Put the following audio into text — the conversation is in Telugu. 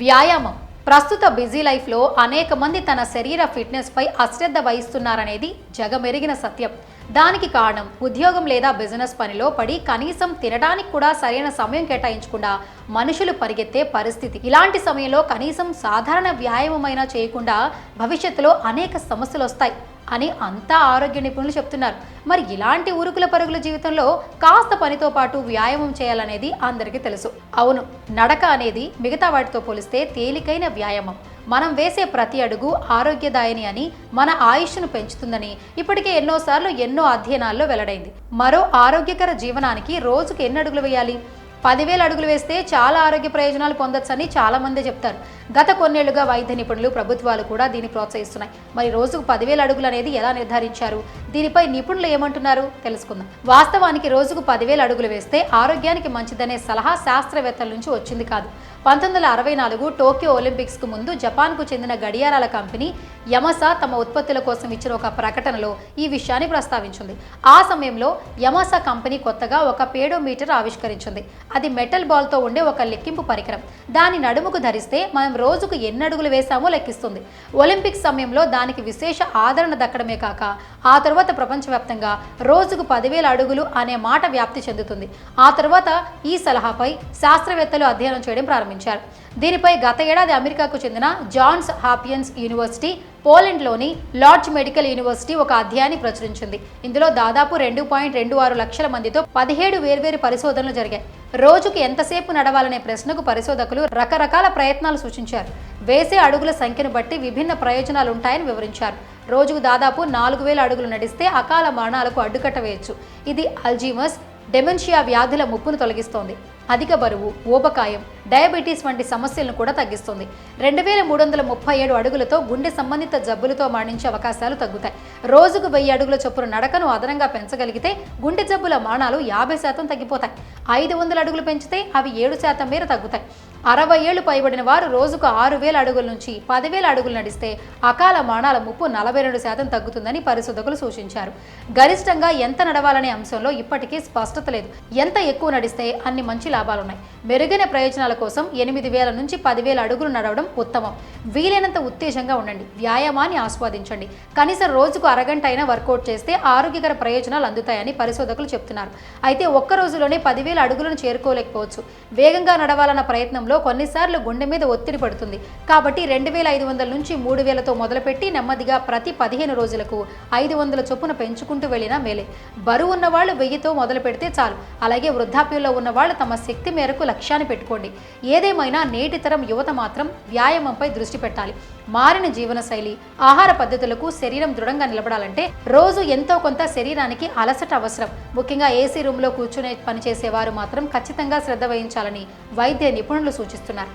వ్యాయామం. ప్రస్తుత బిజీ లైఫ్లో అనేక మంది తన శరీర ఫిట్నెస్పై అశ్రద్ధ వహిస్తున్నారనేది జగమెరిగిన సత్యం. దానికి కారణం ఉద్యోగం లేదా బిజినెస్ పనిలో పడి కనీసం తినడానికి కూడా సరైన సమయం కేటాయించకుండా మనుషులు పరిగెత్తే పరిస్థితి. ఇలాంటి సమయంలో కనీసం సాధారణ వ్యాయామమైనా చేయకుండా భవిష్యత్తులో అనేక సమస్యలు వస్తాయి అని అంతా ఆరోగ్య నిపుణులు చెప్తున్నారు. మరి ఇలాంటి ఉరుకుల పరుగుల జీవితంలో కాస్త పనితో పాటు వ్యాయామం చేయాలనేది అందరికీ తెలుసు. అవును నడక అనేది మిగతా వాటితో పోలిస్తే తేలికైన వ్యాయామం. మనం వేసే ప్రతి అడుగు ఆరోగ్యదాయని అని మన ఆయుష్ను పెంచుతుందని ఇప్పటికే ఎన్నోసార్లు ఎన్నో అధ్యయనాల్లో వెల్లడైంది. మరో ఆరోగ్యకర జీవనానికి రోజుకు ఎన్ని అడుగులు వేయాలి? పదివేల అడుగులు వేస్తే చాలా ఆరోగ్య ప్రయోజనాలు పొందొచ్చని చాలా మంది చెప్తారు. గత కొన్నేళ్ళుగా వైద్య నిపుణులు ప్రభుత్వాలు కూడా దీన్ని ప్రోత్సహిస్తున్నాయి. మరి రోజుకు పదివేల అడుగులు అనేది ఎలా నిర్ధారించారు? దీనిపై నిపుణులు ఏమంటున్నారు? తెలుసుకుందాం. వాస్తవానికి రోజుకు పదివేల అడుగులు వేస్తే ఆరోగ్యానికి మంచిదనే సలహా శాస్త్రవేత్తల నుంచి వచ్చింది కాదు. పంతొమ్మిది వందల అరవై నాలుగు టోక్యో ఒలింపిక్స్కు ముందు జపాన్కు చెందిన గడియారాల కంపెనీ యమసా తమ ఉత్పత్తుల కోసం ఇచ్చిన ఒక ప్రకటనలో ఈ విషయాన్ని ప్రస్తావించింది. ఆ సమయంలో యమసా కంపెనీ కొత్తగా ఒక పేడోమీటర్ ఆవిష్కరించింది. అది మెటల్ బాల్తో ఉండే ఒక లెక్కింపు పరికరం. దాని నడుముకు ధరిస్తే మనం రోజుకు ఎన్ని అడుగులు వేశామో లెక్కిస్తుంది. ఒలింపిక్స్ సమయంలో దానికి విశేష ఆదరణ దక్కడమే కాక ఆ తర్వాత ప్రపంచవ్యాప్తంగా రోజుకు పదివేల అడుగులు అనే మాట వ్యాప్తి చెందుతుంది. ఆ తర్వాత ఈ సలహాపై శాస్త్రవేత్తలు అధ్యయనం చేయడం ప్రారంభించారు. దీనిపై గత ఏడాది అమెరికాకు చెందిన జాన్స్ హాపియన్స్ యూనివర్సిటీ పోలెండ్లోని లార్డ్జ్ మెడికల్ యూనివర్సిటీ ఒక అధ్యాయాన్ని ప్రచురించింది. ఇందులో దాదాపు రెండు పాయింట్ రెండు ఆరు లక్షల మందితో పదిహేడు వేర్వేరు పరిశోధనలు జరిగాయి. రోజుకు ఎంతసేపు నడవాలనే ప్రశ్నకు పరిశోధకులు రకరకాల ప్రయత్నాలు సూచించారు. వేసే అడుగుల సంఖ్యను బట్టి విభిన్న ప్రయోజనాలు ఉంటాయని వివరించారు. రోజుకు దాదాపు నాలుగు వేల అడుగులు నడిస్తే అకాల మరణాలకు అడ్డుకట్ట వేయచ్చు. ఇది అల్జీమస్ డెమెన్షియా వ్యాధుల ముప్పును తొలగిస్తోంది. అధిక బరువు ఊబకాయం డయాబెటీస్ వంటి సమస్యలను కూడా తగ్గిస్తుంది. రెండు వేల మూడు వందల ముప్పై ఏడు అడుగులతో గుండె సంబంధిత జబ్బులతో మరణించే అవకాశాలు తగ్గుతాయి. రోజుకు వెయ్యి అడుగుల చొప్పున నడకను అదనంగా పెంచగలిగితే గుండె జబ్బుల మరణాలు యాభై శాతం తగ్గిపోతాయి. ఐదు వందల అడుగులు పెంచితే అవి ఏడు శాతం మేర తగ్గుతాయి. అరవై ఏళ్ళు పైబడిన వారు రోజుకు ఆరు వేల అడుగుల నుంచి పదివేల అడుగులు నడిస్తే అకాల మరణాల ముప్పు నలభై రెండు శాతం తగ్గుతుందని పరిశోధకులు సూచించారు. గరిష్టంగా ఎంత నడవాలనే అంశంలో ఇప్పటికీ స్పష్టత లేదు. ఎంత ఎక్కువ నడిస్తే అన్ని మంచి లాభాలున్నాయి. మెరుగైన ప్రయోజనాల కోసం ఎనిమిది వేల నుంచి పదివేల అడుగులు నడవడం ఉత్తమం. వీలైనంత ఉత్తేజంగా ఉండండి. వ్యాయామాన్ని ఆస్వాదించండి. కనీసం రోజుకు అరగంట అయినా వర్కౌట్ చేస్తే ఆరోగ్యకర ప్రయోజనాలు అందుతాయని పరిశోధకులు చెప్తున్నారు. అయితే ఒక్క రోజులోనే పదివేల అడుగులను చేరుకోలేకపోవచ్చు. వేగంగా నడవాలన్న ప్రయత్నంలో కొన్నిసార్లు గుండె మీద ఒత్తిడి పడుతుంది. కాబట్టి రెండు వేల ఐదు వందల నుంచి మూడు వేలతో మొదలుపెట్టి నెమ్మదిగా ప్రతి పదిహేను రోజులకు ఐదు వందల చొప్పున పెంచుకుంటూ వెళ్ళినా మేలే. బరువు ఉన్న వాళ్ళు వెయ్యితో మొదలు పెడితే చాలు. అలాగే వృద్ధాప్యంలో ఉన్న వాళ్ళు తమ శక్తి మేరకు లక్ష్యాన్ని పెట్టుకోండి. ఏదేమైనా నేటి తరం యువత మాత్రం వ్యాయామంపై దృష్టి పెట్టాలి. మారిన జీవనశైలి ఆహార పద్ధతులకు శరీరం దృఢంగా నిలబడాలంటే రోజు ఎంతో కొంత శరీరానికి అలసట అవసరం. ముఖ్యంగా ఏసీ రూమ్లో కూర్చునే పనిచేసేవారు మాత్రం ఖచ్చితంగా శ్రద్ధ వహించాలని వైద్య నిపుణులు సూచిస్తున్నారు.